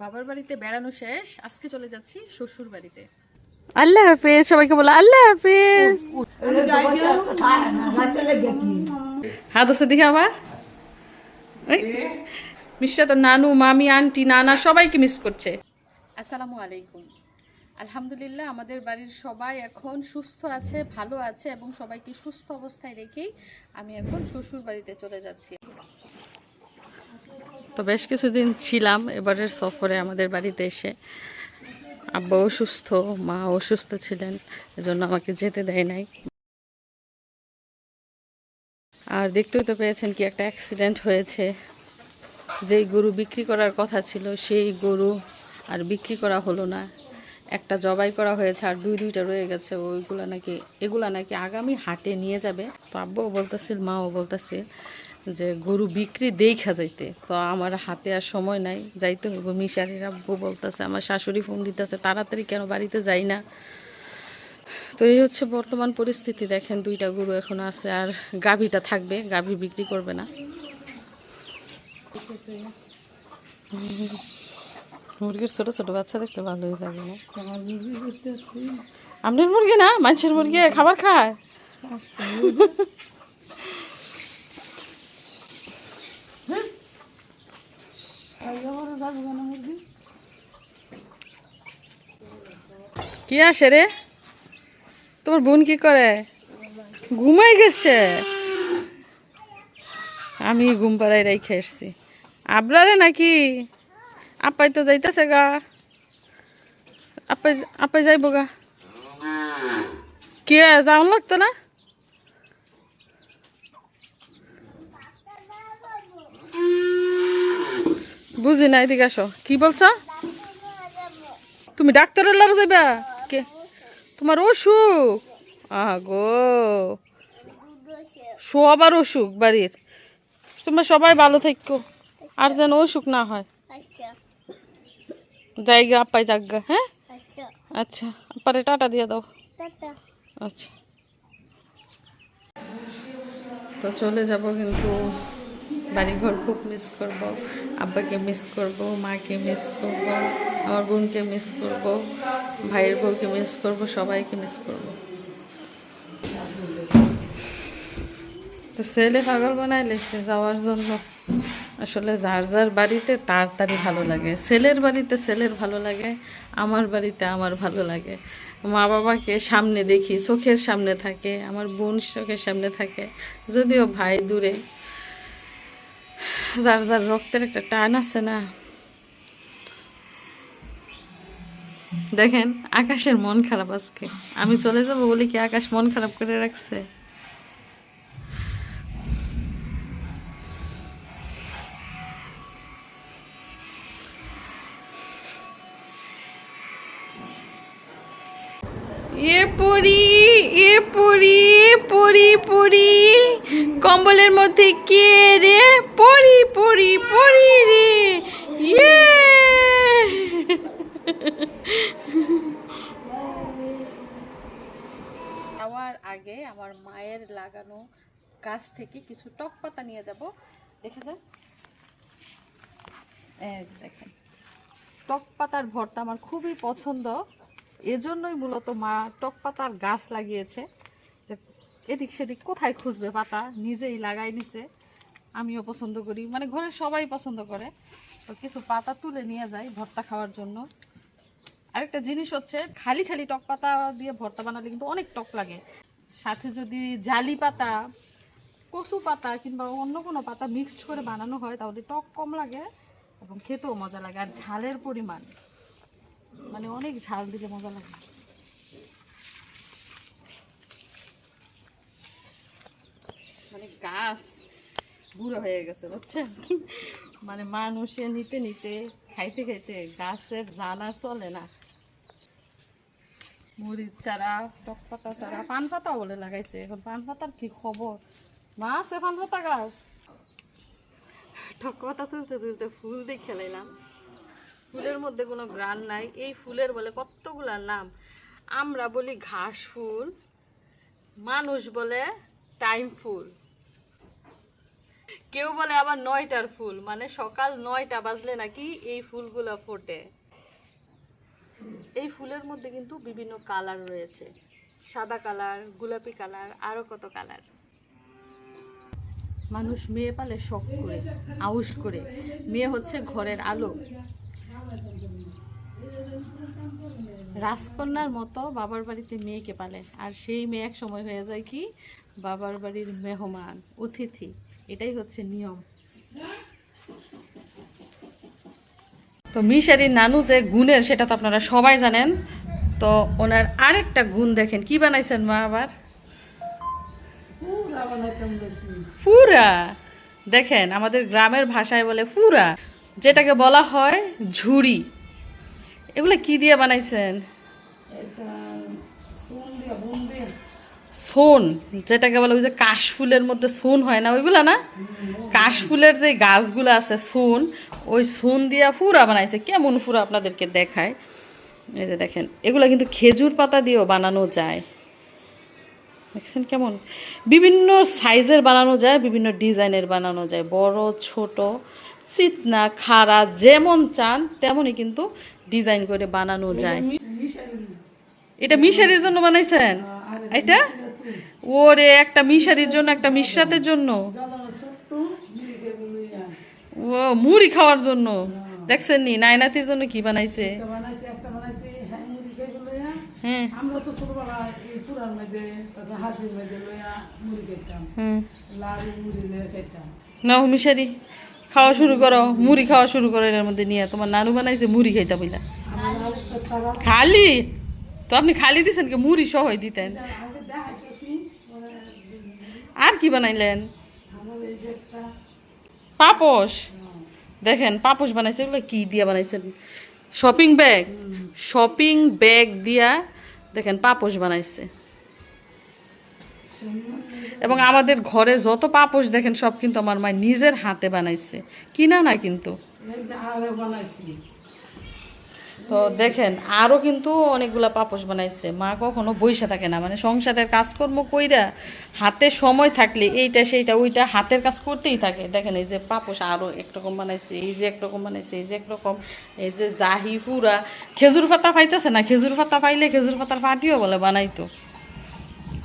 বাবার বাড়িতে বেড়ানো শেষ আজকে চলে যাচ্ছি শ্বশুর বাড়িতে। আল্লাহ হাফেজ সবাইকে বলো আল্লাহ হাফেজ। হাত ধরছে দেখি আবার। ওই, মিষ্টা তো নানু মামি আন্টি নানা সবাইকে মিস করছে। আসসালামু আলাইকুম। আলহামদুলিল্লাহ আমাদের বাড়ির সবাই এখন সুস্থ আছে ভালো আছে এবং সবাইকে সুস্থ অবস্থায় রেখেই আমি এখন শ্বশুর বাড়িতে চলে যাচ্ছি। তো বেশ কিছুদিন ছিলাম এবারের সফরে আমাদের বাড়িতে এসে। আব্বা অসুস্থ মা অসুস্থ ছিলেন, এজন্য আমাকে যেতে দেয় নাই। আর দেখতেই তো পেয়েছেন কি একটা অ্যাক্সিডেন্ট হয়েছে। যেই গরু বিক্রি করার কথা ছিল, সেই গরু আর বিক্রি করা হলো না। একটা জবাই করা হয়েছে আর দুই দুইটা রয়ে গেছে, ওইগুলা নাকি, এগুলা নাকি আগামী হাটে নিয়ে যাবে। তো আব্বুও বলতেছিল, মাও বলতেছিল যে গরু বিক্রি দেখা যাইতে। তো আমার হাতে আর সময় নাই, যাইতে হইব। মিশারির আব্বু বলতেছে, আমার শাশুড়ি ফোন দিতেছে, তাড়াতাড়ি কেন বাড়িতে যাই না? তো এই হচ্ছে বর্তমান পরিস্থিতি। দেখেন দুইটা গরু এখন আছে আর গাভীটা থাকবে, গাভী বিক্রি করবে না। মুরগির ছোট ছোট বাচ্চা দেখতে ভালোই লাগে না? আপনার মুরগি না? মানুষের মুরগি, খাবার খায়? কি আসে রে? তোমার বোন কি করে? ঘুমাই গেছে? আমি ঘুম পাড়াই রেখে এসছি আবরারে নাকি? আপাই তো যাইতেছে গা। আপাই আপাই যাইব গা। কে যাওন লাগতো না? বুঝি না এদিকে আসো। কি বলছো? তুমি ডাক্তারের লার যাইবা? কে? তোমার অসুখ? আগো সবার অসুখ বাড়ির। তোমরা সবাই ভালো থাকো। আর যেন অসুখ না হয়। জায়গা আপাই জাগা হ্যাঁ? আচ্ছা আপারে টাটা দিয়ে দাও। আচ্ছা। তো চলে যাব কিন্তু বাড়িঘর খুব মিস করব, আব্বাকে মিস করব, মাকে মিস করব, আমার বোনকে মিস করব, ভাইয়ের বউকে মিস করব, সবাইকে মিস করব। তো ছেলে পাগল বানাই লেছে যাওয়ার জন্য আসলে যার যার বাড়িতে তার তারই ভালো লাগে। ছেলের বাড়িতে ছেলের ভালো লাগে, আমার বাড়িতে আমার ভালো লাগে। মা বাবাকে সামনে দেখি, চোখের সামনে থাকে, আমার বোন চোখের সামনে থাকে, যদিও ভাই দূরে যার যার রক্তের একটা টান আছে না। দেখেন, আকাশের মন খারাপ আজকে। আমি চলে যাব বলি কি আকাশ মন খারাপ করে রাখছে? এ পড়ি এ পড়ি পড়ি পড়ি কম্বলের মধ্যে কে রে? পড়ি পড়ি পড়ি রে। ইয়ে। আগে আমার মায়ের লাগানো গাছ থেকে কিছু টক পাতা নিয়ে যাব। দেখে যান। দেখেন। টক পাতার ভর্তা আমার খুবই পছন্দ। এজন্যই মূলত মা টক পাতার গাছ লাগিয়েছে যে এদিক সেদিক কোথায় খুঁজবে পাতা? নিজেই লাগাই নিছে। আমিও পছন্দ করি। মানে ঘরের সবাই পছন্দ করে। তো কিছু পাতা তুলে নিয়ে যাই ভর্তা খাওয়ার জন্য। আরেকটা জিনিস হচ্ছে, খালি খালি টক পাতা দিয়ে ভর্তা বানালে কিন্তু অনেক টক লাগে। সাথে যদি জালি পাতা, কচু পাতা কিংবা অন্য কোনো পাতা মিক্সড করে বানানো হয়, তাহলে টক কম লাগে এবং খেতেও মজা লাগে। আর ঝালের পরিমাণ। মানে অনেক ঝাল দিলে মজা লাগে। মানে গাছ বুড়ো হয়ে গেছে, বুঝছেন? মানে মানুষে নিতে নিতে, খাইতে খাইতে গাছের জানা চলে না। মরিচ চারা টক পাতা চারা পান পাতা বলে লাগাইছে। এখন পান পাতার কি খবর? মা আছে পান পাতা গাছ। টক পাতা তুলতে তুলতে ফুল দেখে লাইলাম ফুলের মধ্যে কোনো গ্রান নাই। এই ফুলের বলে কতগুলা নাম? আমরা বলি ঘাস ফুল, মানুষ বলে টাইম ফুল। কেউ বলে আবার নয়টার ফুল মানে সকাল নয়টা বাজলে নাকি এই ফুলগুলো ফোটে। এই ফুলের মধ্যে কিন্তু বিভিন্ন কালার রয়েছে। সাদা কালার, গোলাপি কালার, আরও কত কালার। মানুষ মেয়ে পালে শখ করে, আউশ করে। মেয়ে হচ্ছে ঘরের আলো। রাজকন্যার মতো বাবার বাড়িতে মেয়েকে পালে আর সেই মেয়ে এক সময় হয়ে যায় কি? বাবার বাড়ির মেহমান অতিথি। এটাই হচ্ছে নিয়ম। তো মিশারির নানু যে গুণের সেটা তো আপনারা সবাই জানেন। তো ওনার আরেকটা গুণ দেখেন। কি বানাইছেন মা আবার? ফুরা দেখেন আমাদের গ্রামের ভাষায় বলে ফুরা যেটাকে বলা হয় ঝুড়ি। এগুলো কি দিয়ে বানাইছেন? সোন যেটাকে বলে ওই যে কাশফুলের মধ্যে সোন হয় না ওইগুলা না? কাশফুলের যে গাছগুলো আছে সোন ওই সোন দিয়া ফুরা বানাইছে। কেমন ফুরা আপনাদেরকে দেখায়? এই যে দেখেন এগুলো কিন্তু খেজুর পাতা দিয়েও বানানো যায়। দেখছেন কেমন? বিভিন্ন সাইজের বানানো যায় বিভিন্ন ডিজাইনের বানানো যায়। বড় ছোট চিতনা খাড়া যেমন চান তেমনই কিন্তু ডিজাইন করে বানানো যায়। এটা মিশারির জন্য বানাইছেন? এটা? ওরে একটা মিশারির জন্য একটা মিশরাতের জন্য। ও মুড়ি খাওয়ার জন্য। দেখছেন নি নাইনাতির জন্য কি বানাইছে? হ্যাঁ আমরা তো ছোটবেলা এই পুরার মধ্যে তারপর হাসির মধ্যে লইয়া মুড়ি খেতাম। হুম। লাড়ু মুড়ি লইয়া খেতাম। নাও মিশারি। খাওয়া শুরু করো, মুড়ি খাওয়া শুরু করো এর মধ্যে নিয়ে। তোমার নানু বানাইছে মুড়ি খাইতে বইলা। খালি? তো আপনি খালি দিছেন কি? মুড়ি সহ দিতেন। আর কি বানাইলেন? পাপোশ। দেখেন, পাপোশ বানাইছে, এগুলো কি দিয়া বানাইছেন? Shopping bag. শপিং ব্যাগ দিয়া, দেখেন, পাপোশ বানাইছে। এবং আমাদের ঘরে যত পাপোশ দেখেন, সব কিন্তু আমার মা নিজের হাতে বানাইছে। কিনা না কিন্তু? তো দেখেন আরও কিন্তু অনেকগুলা পাপোশ বানাইছে। মা কখনো বইসা থাকে না। মানে সংসারের কাজকর্ম কইরা হাতে সময় থাকলে এইটা, সেইটা, ওইটা হাতের কাজ করতেই থাকে। দেখেন, এই যে পাপোশ আরও একরকম বানাইছে, এই যে একরকম বানাইছে, এই যে একরকম, এই যে জাহি, ফুরা। খেজুর পাতা পাইতেছে না? খেজুর পাতা পাইলে খেজুর পাতার পাটিও বলে বানাইতো।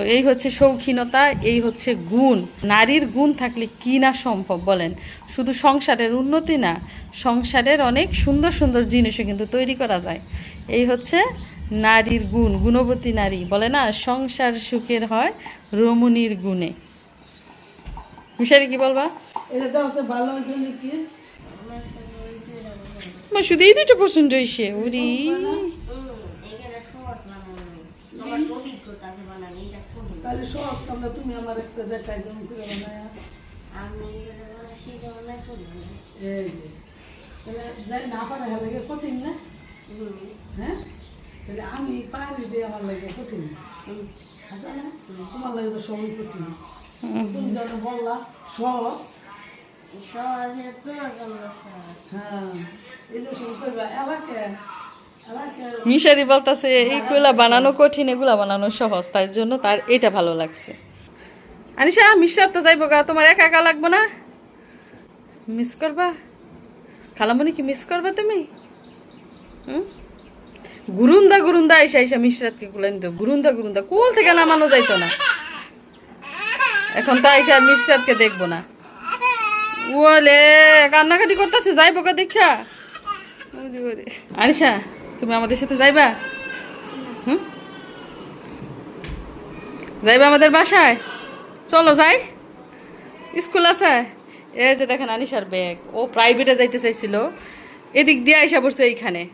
তো এই হচ্ছে শৌখিনতা এই হচ্ছে গুণ। নারীর গুণ থাকলে কি না সম্ভব বলেন? শুধু সংসারের উন্নতি না সংসারের অনেক সুন্দর সুন্দর জিনিসও কিন্তু তৈরি করা যায়। এই হচ্ছে নারীর গুণ গুণবতী নারী বলে না সংসার সুখের হয় রমণীর গুণে। মিশারি কি বলবা? শুধু এই দুটো পছন্দ হয়েছে উরি। তাহলে সহজ আমরা তুমি আমার একটা দেখাই যেমন করে বানায় এই যে তাহলে যাই না পারে হ্যাঁ লাগে কঠিন না? হ্যাঁ? তাহলে আমি পারি দিয়ে আমার লাগে কঠিন। আচ্ছা না? তোমার লাগে তো সবই কঠিন। তুমি যেন বললা সহজ। হ্যাঁ। এই যে শুরু করবা এলাকে এলাকে মিশারি বলতেছে, এইগুলা বানানো কঠিন, এগুলা বানানো সহজ তার জন্য তার এটা ভালো লাগছে। আনিশা মিশ্রাত তো যাইব গা, তোমার একা একা লাগবে না? মিস করবা? খালামনি কি মিস করবা তুমি? হুম? গুরুন্দা গুরুন্দা আইসা আইসা মিশ্রাতকে গুলেন দিও গুরুন্দা গুরুন্দা, কোল থেকে নামানো যাইতো না। এখন তো আইসা মিশ্রাতকে দেখব না। ওলে কান্নাকাটি করতেছে, যাইবো গা, দেখা। আনিশা তুমি আমাদের সাথে যাইবা? হুম? যাইবা আমাদের বাসায়? চলো যাই। স্কুল আছে। এই যে দেখেন আনিশার ব্যাগ। ও প্রাইভেটে যাইতে চাইছিল। এদিক দিয়ে আইসা পড়ছে এইখানে।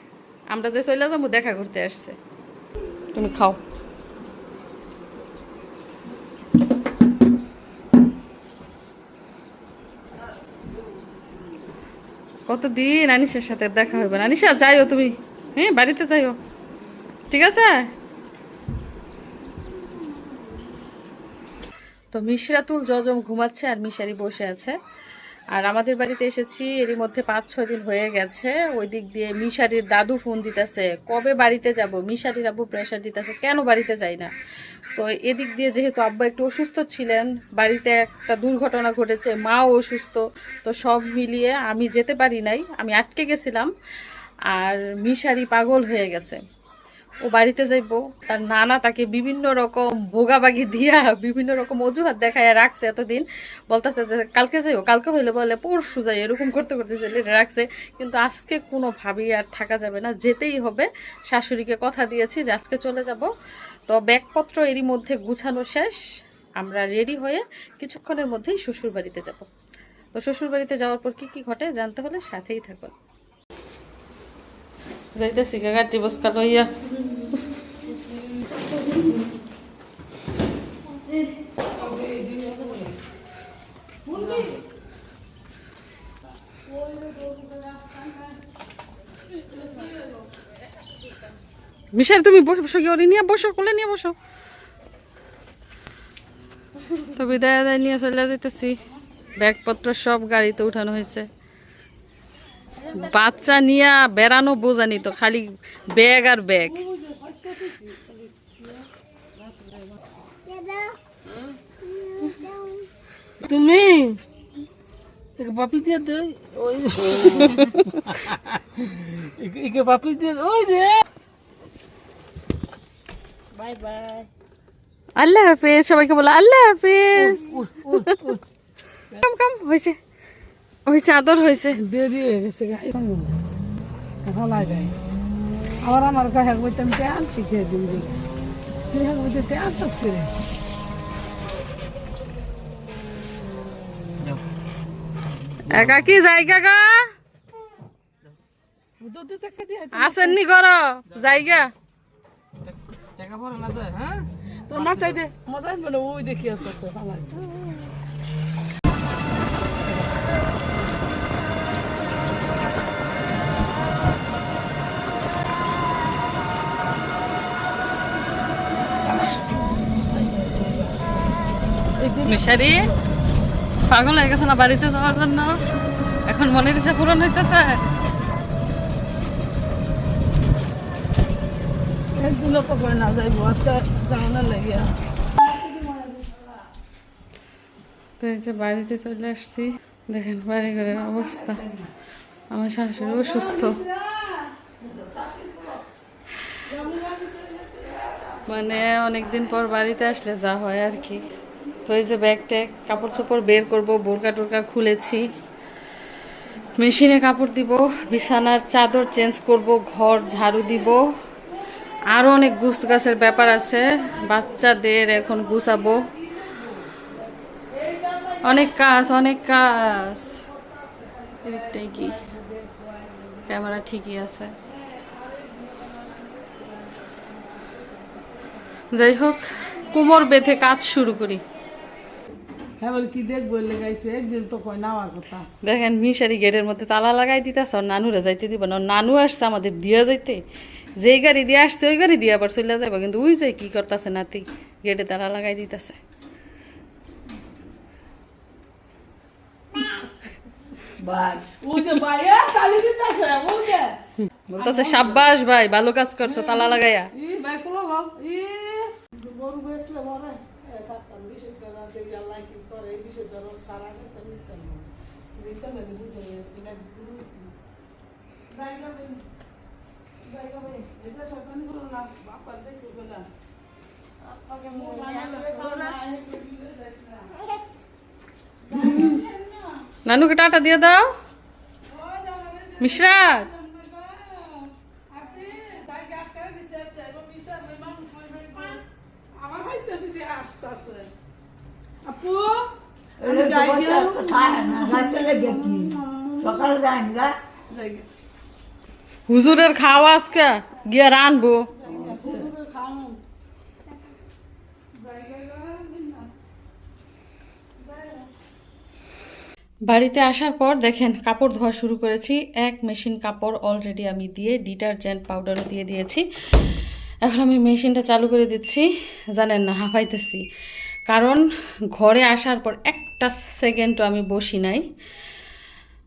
আমরা যে চলে যাব, দেখা করতে আসছে। তুমি খাও। কতদিন আনিশার সাথে দেখা হবে না। আনিশা, যাইও তুমি। হ্যাঁ বাড়িতে যাই যাইও। ঠিক আছে? তো মিশরাতুল জজম ঘুমাচ্ছে আর মিশারি বসে আছে। আর আমাদের বাড়িতে এসেছি, এরই মধ্যে পাঁচ ছয় দিন হয়ে গেছে। ওই দিক দিয়ে মিশারির দাদু ফোন দিতেছে, কবে বাড়িতে যাব? মিশারির আব্বু প্রেশার দিতেছে, কেন বাড়িতে যাই না? তো এদিক দিয়ে যেহেতু আব্বা একটু অসুস্থ ছিলেন, বাড়িতে একটা দুর্ঘটনা ঘটেছে, মাও অসুস্থ, তো সব মিলিয়ে আমি যেতে পারি নাই, আমি আটকে গেছিলাম। আর মিশারি পাগল হয়ে গেছে। ও বাড়িতে যাইব, তার নানা তাকে বিভিন্ন রকম ভোগাবাগি দিয়া, বিভিন্ন রকম অজুহাত দেখায় রাখছে এতদিন। বলতেছে যে, কালকে যাইও, কালকে হইলে বলে পরশু যাই, এরকম করতে করতে চলে রাখছে। কিন্তু আজকে কোনোভাবেই আর থাকা যাবে না, যেতেই হবে। শাশুড়িকে কথা দিয়েছি যে, আজকে চলে যাব। তো ব্যাগপত্র এরই মধ্যে গুছানো শেষ। আমরা রেডি হয়ে কিছুক্ষণের মধ্যেই শ্বশুর বাড়িতে যাব। তো শ্বশুর বাড়িতে যাওয়ার পর কি কি ঘটে জানতে হলে সাথেই থাকুন। যাইতেছি গাটি বসকা লইয়া মিশাল তুমি বসো বসো কি নিয়ে বসো, কোলে নিয়ে বসো। তো বিদায় আদায় নিয়ে চলে যেতেছি ব্যাগপত্র সব গাড়িতে উঠানো হয়েছে। বাচ্চা নিয়ে বেড়ানো বোঝানি তো খালি ব্যাগ আর ব্যাগ। তুমি? এক পাপি দিয়ে দে ওই। একে পাপি দিয়ে ওই রে। আল্লাহ হাফেজ সবাইকে বলো আল্লাহ হাফেজ। কাম কাম হয়েছে। হয়েছে আদর হয়েছে। দেরি হয়ে গেছে হলাই আবার আমার গায়ে বলতাম তেল শিখে দিন যে বলতে তেল তো করে একা কি জায়গা গা? দুধ থেকে দিয়ে আসেননি গর জায়গা। হ্যাঁ তোর মাথায় দে মাথায় বলে ওই দেখি আসতেছে মিশারি পাগল হয়ে গেছে না বাড়িতে যাওয়ার জন্য? এখন মনের ইচ্ছা পূরণ হইতেছে? একদিনও করে না যাইব আজকে যাওয়ার লাগিয়া। তো এই যে বাড়িতে চলে আসছি দেখেন বাড়ি ঘরের অবস্থা। আমার শাশুড়ি অসুস্থ। মানে অনেকদিন পর বাড়িতে আসলে যা হয় আর কি। তো এই যে ব্যাগ ট্যাগ কাপড় চোপড় বের করব, বোরকা টোরকা খুলেছি। মেশিনে কাপড় দিব, বিছানার চাদর চেঞ্জ করব, ঘর, ঝাড়ু দিব। আরও অনেক গুছ গাছের ব্যাপার আছে, বাচ্চাদের এখন গুছাবো। অনেক কাজ অনেক কাজ। এদিকটাই কি? ক্যামেরা ঠিকই আছে। যাই হোক, কোমর বেঁধে কাজ শুরু করি। হ্যাঁ বলে কি দেখব? লেগাইছে একদিন তো কথা। দেখেন মিশারি গেটের মধ্যে তালা লাগাই দিতেছে আর নানুরা যাইতে দিব না। নানু আসছে আমাদের দিয়া যাইতে। যেই গাড়ি দিয়ে আসছে ওই গাড়ি দিয়ে আবার চলে যাবে কিন্তু ওই যে কি করতেছে নাতি গেটে তালা লাগাই দিতেছে। বলতেছে সাব্বাস ভাই ভালো কাজ করছ তালা লাগাইয়া। এ কাটতাম বিশেষ করে দেখি আল্লাহ কি করে এই বিশেষ ধরো তারা কাছে নিতেন না বেচা লাগে দুটো হয়েছে। না জায়গা নেই জায়গা নেই এটা সকালে করো না বাপা দেখো গেলাম আপনাকে মোট না। নানুকে টাটা দিয়ে দাও। মিশরাত আপু সকালে যাই না হুজুরের খাওয়া আজকে গিয়া রানবো। বাড়িতে আসার পর দেখেন কাপড় ধোয়া শুরু করেছি। এক মেশিন কাপড় অলরেডি আমি দিয়ে ডিটারজেন্ট পাউডারও দিয়ে দিয়েছি। এখন আমি মেশিনটা চালু করে দিচ্ছি। জানেন না হাঁপাইতেছি কারণ ঘরে আসার পর একটা সেকেন্ডও আমি বসি নাই।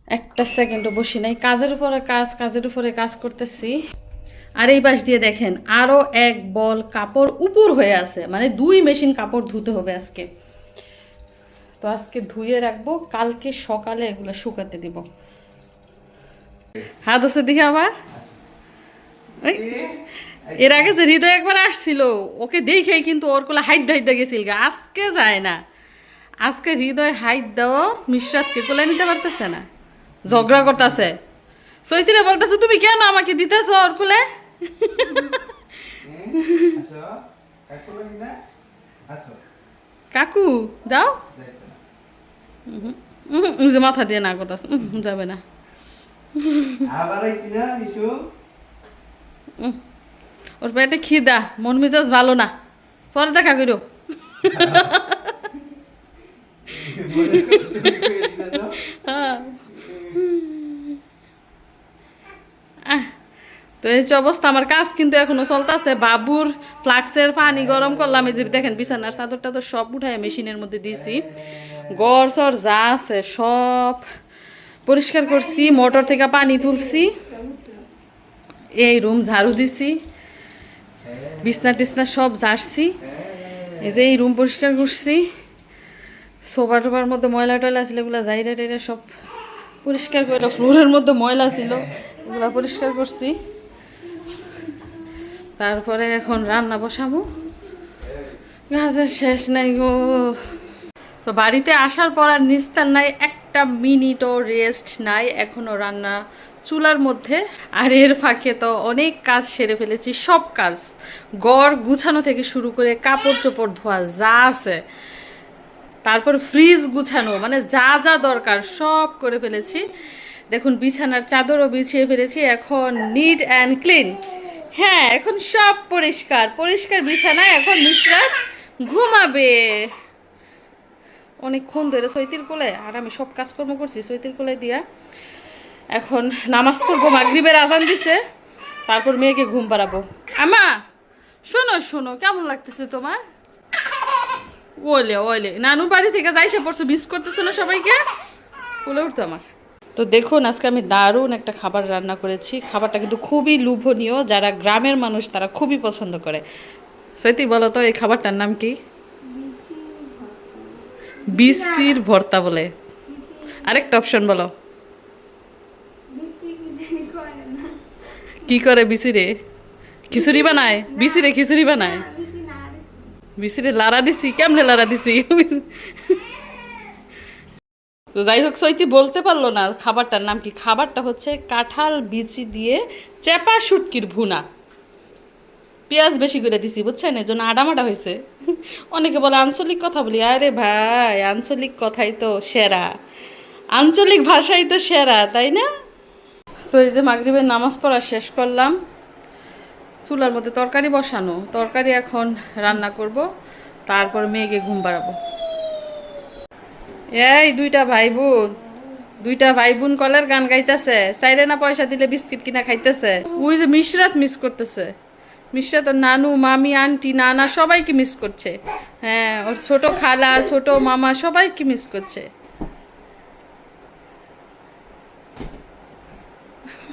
একটা সেকেন্ডও বসি নাই। কাজের উপরে কাজ, কাজের উপরে কাজ করতেছি। আর এই পাশ দিয়ে দেখেন আরও এক বল কাপড় উপর হয়ে আছে। মানে দুই মেশিন কাপড় ধুতে হবে আজকে। তো আজকে ধুয়ে রাখব, কালকে সকালে এগুলো শুকাতে দিব। হাত হচ্ছে দিকে আবার? এর আগে যে হৃদয় একবার আসছিল ওকে দেখে কিন্তু ওর কোলে হাইট হাইতে গেছিল গা। আজকে যায় না। আজকে হৃদয় হাইট দাও মিশ্রাতকে কোলে নিতে পারতেছে না। ঝগড়া করতেছে। চৈতিরে বলতেছে তুমি কেন আমাকে দিতেছ ওর কোলে? কাকু যাও। যে মাথা দিয়ে না করতেছে যাবে না। আবার আইতি না বিশু ওর পেটে খিদা, মন মেজাজ ভালো না। পরে দেখা করো হ্যাঁ। তো এই অবস্থা, আমার কাজ কিন্তু এখনও চলতেছে। বাবুর ফ্লাক্সের পানি গরম করলাম, এই যে দেখেন বিছানার চাদরটা তো সব উঠায় মেশিনের মধ্যে দিয়েছি। গড় সর যা আছে সব পরিষ্কার করছি, মোটর থেকে পানি তুলছি। এই রুম ঝাড়ু দিছি। বিছনা টিছনা সব ঝাড়ছি। এই যে এই রুম পরিষ্কার করছি। সোফা টোফার মধ্যে ময়লা টয়লা ছিল, এগুলো জাইরা টাইরা সব পরিষ্কার করে, ফ্লোরের মধ্যে ময়লা ছিল, এগুলো পরিষ্কার করছি। তারপরে এখন রান্না বসাবো। গাছের শেষ নাই গো। তো বাড়িতে আসার পর আর নিস্তার নাই, একটা মিনিটও রেস্ট নাই এখনও রান্না চুলার মধ্যে আর এর ফাঁকে তো অনেক কাজ সেরে ফেলেছি, সব কাজ। গড় গুছানো থেকে শুরু করে কাপড় চোপড় ধোয়া যা আছে, তারপর ফ্রিজ গুছানো মানে যা যা দরকার সব করে ফেলেছি। দেখুন, বিছানার চাদরও বিছিয়ে ফেলেছি, এখন নিট অ্যান্ড ক্লিন হ্যাঁ এখন সব পরিষ্কার পরিষ্কার বিছানা এখন মিশ্রাত ঘুমাবে। অনেকক্ষণ ধরে সৈতির কোলে, আর আমি সব কাজকর্ম করছি সৈতির কোলে দিয়া। এখন নামাজ পড়ব মাগরিবের আজান দিছে তারপর মেয়েকে ঘুম পাড়াবো। আমা শোনো শোনো কেমন লাগতেছে তোমার? ওলে ওলে নানু বাড়ি থেকে যাই সে পড়ছো মিস করতেছো না সবাইকে? বলে উঠতো আমার। তো দেখুন আজকে আমি দারুণ একটা খাবার রান্না করেছি। খাবারটা কিন্তু খুবই লোভনীয় যারা গ্রামের মানুষ তারা খুবই পছন্দ করে। সত্যি বলো তো এই খাবারটার নাম কি? বিসির ভর্তা। বলে। আরেকটা অপশন বলো। কি করে বিসিরে? খিচুড়ি বানায়? বিসিরে খিচুড়ি বানায়? বিসিরে লারা দিছি কেমনে লারা দিছি? তো যাই হোক সৈতি বলতে পারল না খাবারটার নাম কি। খাবারটা হচ্ছে কাঁঠাল বিচি দিয়ে চেপা শুটকির ভুনা। পেঁয়াজ বেশি করে দিছি বুঝছেন? এই জন্য আডামাডা হয়েছে। অনেকে বলে আঞ্চলিক কথা বলি। আরে ভাই আঞ্চলিক কথাই তো সেরা। আঞ্চলিক ভাষাই তো সেরা তাই না? তো এই যে মাগরিবের নামাজ পড়া শেষ করলাম। চুলার মধ্যে তরকারি বসানো। তরকারি এখন রান্না করব, তারপর মেয়েকে ঘুম পাড়াবো। এই দুইটা ভাই বোন দুইটা ভাই বোন কলের গান গাইতেছে। চাইলে না পয়সা দিলে বিস্কিট কিনা খাইতেছে। ওই যে মিশরাত মিস করতেছে। মিশরাত ওর নানু, মামি, আন্টি, নানা সবাইকে মিস করছে। হ্যাঁ ওর ছোট খালা, ছোট মামা সবাইকে মিস করছে।